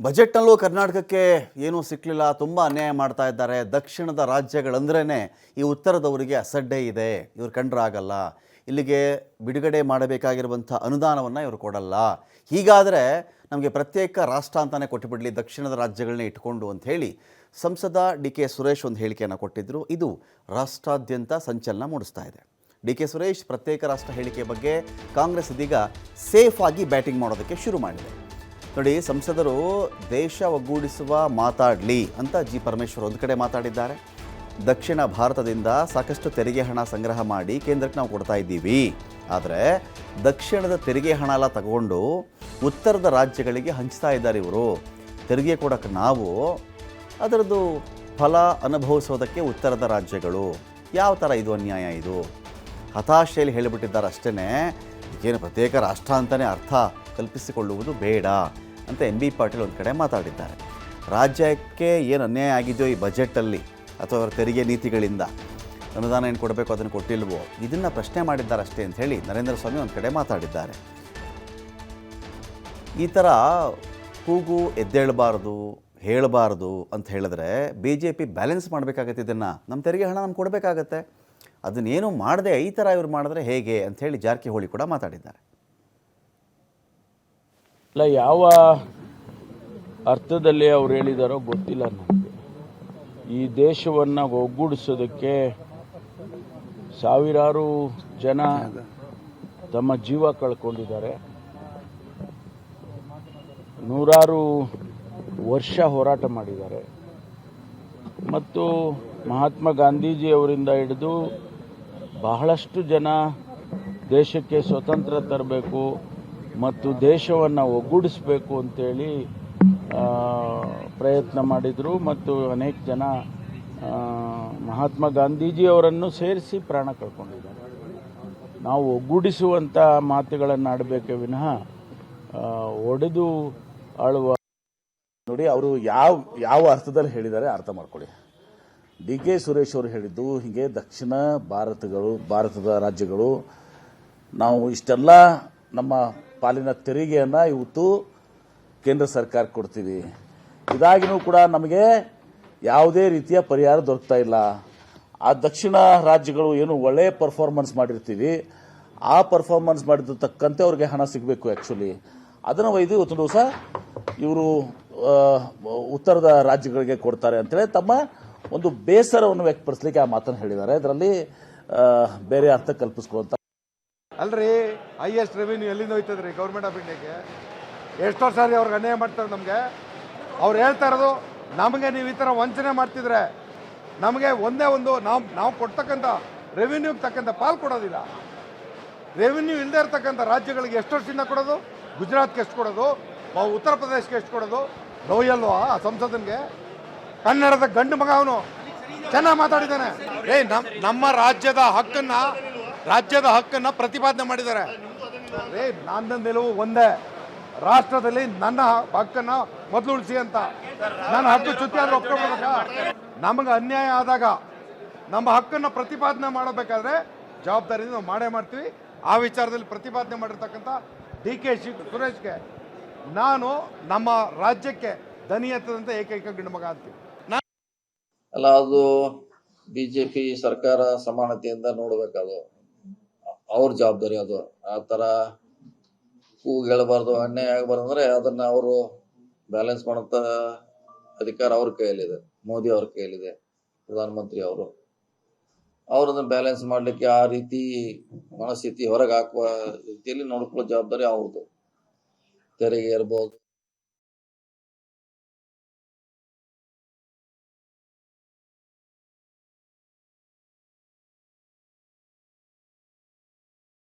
ಬಜೆಟ್ನಲ್ಲೂ ಕರ್ನಾಟಕಕ್ಕೆ ಏನೂ ಸಿಕ್ಕಲಿಲ್ಲ ತುಂಬ ಅನ್ಯಾಯ ಮಾಡ್ತಾ ಇದ್ದಾರೆ. ದಕ್ಷಿಣದ ರಾಜ್ಯಗಳಂದ್ರೇ ಈ ಉತ್ತರದವರಿಗೆ ಅಸಡ್ಡೆ ಇದೆ. ಇವ್ರು ಕಂಡ್ರಾಗಲ್ಲ ಇಲ್ಲಿಗೆ ಬಿಡುಗಡೆ ಮಾಡಬೇಕಾಗಿರುವಂಥ ಅನುದಾನವನ್ನು ಇವರು ಕೊಡಲ್ಲ. ಹೀಗಾದರೆ ನಮಗೆ ಪ್ರತ್ಯೇಕ ರಾಷ್ಟ್ರ ಅಂತಲೇ ಕೊಟ್ಟುಬಿಡಲಿ ದಕ್ಷಿಣದ ರಾಜ್ಯಗಳನ್ನೇ ಇಟ್ಕೊಂಡು ಅಂತ ಹೇಳಿ ಸಂಸದ ಡಿ ಕೆ ಸುರೇಶ್ ಒಂದು ಹೇಳಿಕೆಯನ್ನು ಕೊಟ್ಟಿದ್ದರು ಇದು ರಾಷ್ಟ್ರಾದ್ಯಂತ ಸಂಚಲನ ಮೂಡಿಸ್ತಾ ಇದೆ. ಡಿ ಕೆ ಸುರೇಶ್ ಪ್ರತ್ಯೇಕ ರಾಷ್ಟ್ರ ಹೇಳಿಕೆ ಬಗ್ಗೆ ಕಾಂಗ್ರೆಸ್ ಇದೀಗ ಸೇಫ್ ಆಗಿ ಬ್ಯಾಟಿಂಗ್ ಮಾಡೋದಕ್ಕೆ ಶುರು ಮಾಡಿದೆ. ನೋಡಿ, ಸಂಸದರು ದೇಶ ಒಗ್ಗೂಡಿಸುವ ಮಾತಾಡಲಿ ಅಂತ ಜಿ ಪರಮೇಶ್ವರ್ ಒಂದು ಕಡೆ ಮಾತಾಡಿದ್ದಾರೆ. ದಕ್ಷಿಣ ಭಾರತದಿಂದ ಸಾಕಷ್ಟು ತೆರಿಗೆ ಹಣ ಸಂಗ್ರಹ ಮಾಡಿ ಕೇಂದ್ರಕ್ಕೆ ನಾವು ಕೊಡ್ತಾ ಇದ್ದೀವಿ. ಆದರೆ ದಕ್ಷಿಣದ ತೆರಿಗೆ ಹಣ ಎಲ್ಲ ತಗೊಂಡು ಉತ್ತರದ ರಾಜ್ಯಗಳಿಗೆ ಹಂಚ್ತಾ ಇದ್ದಾರೆ ಇವರು. ತೆರಿಗೆ ಕೊಡೋಕ್ಕೆ ನಾವು ಅದರದ್ದು ಫಲ ಅನುಭವಿಸೋದಕ್ಕೆ ಉತ್ತರದ ರಾಜ್ಯಗಳು. ಯಾವ ಥರ ಇದು ಅನ್ಯಾಯ ಇದು? ಹತಾಶೆಯಲ್ಲಿ ಹೇಳಿಬಿಟ್ಟಿದ್ದಾರೆ ಅಷ್ಟೇ ಏನು ಪ್ರತ್ಯೇಕ ರಾಷ್ಟ್ರ ಅಂತಲೇ ಅರ್ಥ ಕಲ್ಪಿಸಿಕೊಳ್ಳುವುದು ಬೇಡ. ಅಂತ ಎಂ ಬಿ ಪಾಟೀಲ್ ಒಂದು ಕಡೆ ಮಾತಾಡಿದ್ದಾರೆ. ರಾಜ್ಯಕ್ಕೆ ಏನು ಅನ್ಯಾಯ ಆಗಿದೆಯೋ ಈ ಬಜೆಟಲ್ಲಿ ಅಥವಾ ಅವರ ತೆರಿಗೆ ನೀತಿಗಳಿಂದ ಅನುದಾನ ಏನು ಕೊಡಬೇಕು ಅದನ್ನು ಕೊಟ್ಟಿಲ್ವೋ ಇದನ್ನು ಪ್ರಶ್ನೆ ಮಾಡಿದ್ದಾರೆ ಅಷ್ಟೇ ಅಂತ ಹೇಳಿ ನರೇಂದ್ರ ಸ್ವಾಮಿ ಒಂದು ಕಡೆ ಮಾತಾಡಿದ್ದಾರೆ. ಈ ಥರ ಕೂಗು ಎದ್ದೇಳಬಾರ್ದು, ಹೇಳಬಾರ್ದು ಅಂತ ಹೇಳಿದ್ರೆ ಬಿ ಜೆ ಪಿ ಬ್ಯಾಲೆನ್ಸ್ ಮಾಡಬೇಕಾಗತ್ತೆ ಇದನ್ನು. ನಮ್ಮ ತೆರಿಗೆ ಹಣ ನಮ್ಗೆ ಕೊಡಬೇಕಾಗತ್ತೆ. ಅದನ್ನೇನು ಮಾಡದೆ ಈ ಥರ ಇವ್ರು ಮಾಡಿದ್ರೆ ಹೇಗೆ ಅಂಥೇಳಿ ಹೇಳಿ ಜಾರಕಿಹೊಳಿ ಕೂಡ ಮಾತಾಡಿದ್ದಾರೆ. ಅಲ್ಲ ಯಾವ ಅರ್ಥದಲ್ಲಿ ಅವ್ರು ಹೇಳಿದಾರೋ ಗೊತ್ತಿಲ್ಲ ನನಗೆ ಈ ದೇಶವನ್ನು ಒಗ್ಗೂಡಿಸೋದಕ್ಕೆ ಸಾವಿರಾರು ಜನ ತಮ್ಮ ಜೀವ ಕಳ್ಕೊಂಡಿದ್ದಾರೆ. ನೂರಾರು ವರ್ಷ ಹೋರಾಟ ಮಾಡಿದ್ದಾರೆ. ಮತ್ತು ಮಹಾತ್ಮ ಗಾಂಧೀಜಿ ಅವರಿಂದ ಹಿಡಿದು ಬಹಳಷ್ಟು ಜನ ದೇಶಕ್ಕೆ ಸ್ವತಂತ್ರ ತರಬೇಕು. ಮತ್ತು ದೇಶವನ್ನು ಒಗ್ಗೂಡಿಸಬೇಕು ಅಂತೇಳಿ ಪ್ರಯತ್ನ ಮಾಡಿದರು. ಮತ್ತು ಅನೇಕ ಜನ ಮಹಾತ್ಮ ಗಾಂಧೀಜಿ ಅವರನ್ನು ಸೇರಿಸಿ ಪ್ರಾಣ ಕಳ್ಕೊಂಡಿದ್ದಾರೆ. ನಾವು ಒಗ್ಗೂಡಿಸುವಂಥ ಮಾತುಗಳನ್ನು ಆಡಬೇಕೇ ವಿನಃ ಒಡೆದು ಆಳುವ ನೋಡಿ, ಅವರು ಯಾವ ಯಾವ ಅರ್ಥದಲ್ಲಿ ಹೇಳಿದ್ದಾರೆ ಅರ್ಥ ಮಾಡ್ಕೊಳ್ಳಿ. ಡಿ ಕೆ ಸುರೇಶ್ ಅವರು ಹೇಳಿದ್ದು ಹೀಗೆ, ದಕ್ಷಿಣ ಭಾರತಗಳು, ಭಾರತದ ರಾಜ್ಯಗಳು, ನಾವು ಇಷ್ಟೆಲ್ಲ ನಮ್ಮ ಪಾಲಿನ ತೆರಿಗೆಯನ್ನು ಇವತ್ತು ಕೇಂದ್ರ ಸರ್ಕಾರ ಕೊಡ್ತೀವಿ ಇದಾಗಿನೂ ಕೂಡ ನಮಗೆ ಯಾವುದೇ ರೀತಿಯ ಪರಿಹಾರ ದೊರಕ್ತಾ ಇಲ್ಲ. ಆ ದಕ್ಷಿಣ ರಾಜ್ಯಗಳು ಏನು ಒಳ್ಳೆಯ ಪರ್ಫಾರ್ಮೆನ್ಸ್ ಮಾಡಿರ್ತೀವಿ. ಆ ಪರ್ಫಾರ್ಮೆನ್ಸ್ ಮಾಡಿದ ತಕ್ಕಂತೆ ಅವ್ರಿಗೆ ಹಣ ಸಿಗಬೇಕು ಆ್ಯಕ್ಚುಲಿ ಅದನ್ನು ಒಯ್ದು ಇವತ್ತು ದಿವಸ ಇವರು ಉತ್ತರದ ರಾಜ್ಯಗಳಿಗೆ ಕೊಡ್ತಾರೆ ಅಂತೇಳಿ ತಮ್ಮ ಒಂದು ಬೇಸರವನ್ನು ವ್ಯಕ್ತಪಡಿಸಲಿಕ್ಕೆ ಆ ಮಾತನ್ನು ಹೇಳಿದ್ದಾರೆ. ಇದರಲ್ಲಿ ಬೇರೆ ಅರ್ಥ ಕಲ್ಪಿಸ್ಕೊಳ್ಳುವಂತ ಅಲ್ರಿ ಹೈಯೆಸ್ಟ್ ರೆವಿನ್ಯೂ ಎಲ್ಲಿಂದ ಹೋಯ್ತದ್ರಿ ಗೌರ್ಮೆಂಟ್ ಆಫ್ ಇಂಡಿಯಾಗೆ ಎಷ್ಟೋ ಸಾರಿ ಅವ್ರಿಗೆ ಅನ್ಯಾಯ ಮಾಡ್ತಾರೆ ನಮಗೆ. ಅವ್ರು ಹೇಳ್ತಾ ಇರೋದು, ನಮಗೆ ನೀವು ಈ ಥರ ವಂಚನೆ ಮಾಡ್ತಿದ್ರೆ ನಮಗೆ ಒಂದೇ ಒಂದು ನಾವು ನಾವು ಕೊಡ್ತಕ್ಕಂಥ ರೆವಿನ್ಯೂಗೆ ತಕ್ಕಂಥ ಪಾಲ್ ಕೊಡೋದಿಲ್ಲ. ರೆವಿನ್ಯೂ ಇಲ್ಲದೆ ಇರ್ತಕ್ಕಂಥ ರಾಜ್ಯಗಳಿಗೆ ಎಷ್ಟು ವರ್ಷದಿಂದ ಕೊಡೋದು? ಗುಜರಾತ್ಗೆ ಎಷ್ಟು ಕೊಡೋದು? ಉತ್ತರ ಪ್ರದೇಶಕ್ಕೆ ಎಷ್ಟು ಕೊಡೋದು? ನೋಯಲ್ವಾ ಆ ಸಂಸದನಿಗೆ? ಕನ್ನಡದ ಗಂಡು ಮಗ ಅವನು. ಚೆನ್ನಾಗಿ ಮಾತಾಡಿದ್ದಾನೆ. ಏ, ನಮ್ ನಮ್ಮ ರಾಜ್ಯದ ಹಕ್ಕನ್ನ ರಾಜ್ಯದ ಹಕ್ಕನ್ನು ಪ್ರತಿಪಾದನೆ ಮಾಡಿದ್ದಾರೆ. ನಾನು ನನ್ನ ನಿಲುವು ಒಂದೇ. ರಾಷ್ಟ್ರದಲ್ಲಿ ನನ್ನ ಹಕ್ಕನ್ನ ಮೊದಲು ಉಳಿಸಿ ಅಂತ. ನನ್ನ ಹಕ್ಕು ಚ್ಯುತಿ ಆದ್ರೆ ಒಪ್ಕೊಳ್ಬೇಕಾ? ನಮಗೆ ಅನ್ಯಾಯ ಆದಾಗ ನಮ್ಮ ಹಕ್ಕನ್ನು ಪ್ರತಿಪಾದನೆ ಮಾಡಬೇಕಾದ್ರೆ ಜವಾಬ್ದಾರಿಯಿಂದ ನಾವು ಮಾಡೇ ಮಾಡ್ತೀವಿ. ಆ ವಿಚಾರದಲ್ಲಿ ಪ್ರತಿಪಾದನೆ ಮಾಡಿರ್ತಕ್ಕಂಥ ಡಿ ಕೆ ಶಿ ಸುರೇಶ್ಗೆ ನಾನು ನಮ್ಮ ರಾಜ್ಯಕ್ಕೆ ದನಿ ಎತ್ತದಂತ ಏಕೈಕ ಗಂಡು ಮಗ ಅಂತೀವಿ. ಅಲ್ಲ ಅದು ಬಿಜೆಪಿ ಸರ್ಕಾರ ಸಮಾನತೆಯಿಂದ ನೋಡ್ಬೇಕದು ಅವ್ರ ಜವಾಬ್ದಾರಿ ಅದು. ಆ ತರ ಕೂಗೇಳಬಾರ್ದು ಅನ್ಯಾಯ ಆಗಬಾರ್ದು ಅಂದ್ರೆ ಅದನ್ನ ಅವರು ಬ್ಯಾಲೆನ್ಸ್ ಮಾಡೋಂಥ ಅಧಿಕಾರ ಅವ್ರ ಕೈಯಲ್ಲಿದೆ. ಮೋದಿ ಅವ್ರ ಕೈಯಲ್ಲಿದೆ, ಪ್ರಧಾನಮಂತ್ರಿ ಅವರು. ಅವ್ರನ್ನ ಬ್ಯಾಲೆನ್ಸ್ ಮಾಡ್ಲಿಕ್ಕೆ ಆ ರೀತಿ ಮನಸ್ಥಿತಿ ಹೊರಗೆ ಹಾಕುವ ರೀತಿಯಲ್ಲಿ ನೋಡ್ಕೊಳ್ಳೋ ಜವಾಬ್ದಾರಿ ಅವ್ರದ್ದು ತೆರಿಗೆ ಇರ್ಬೋದು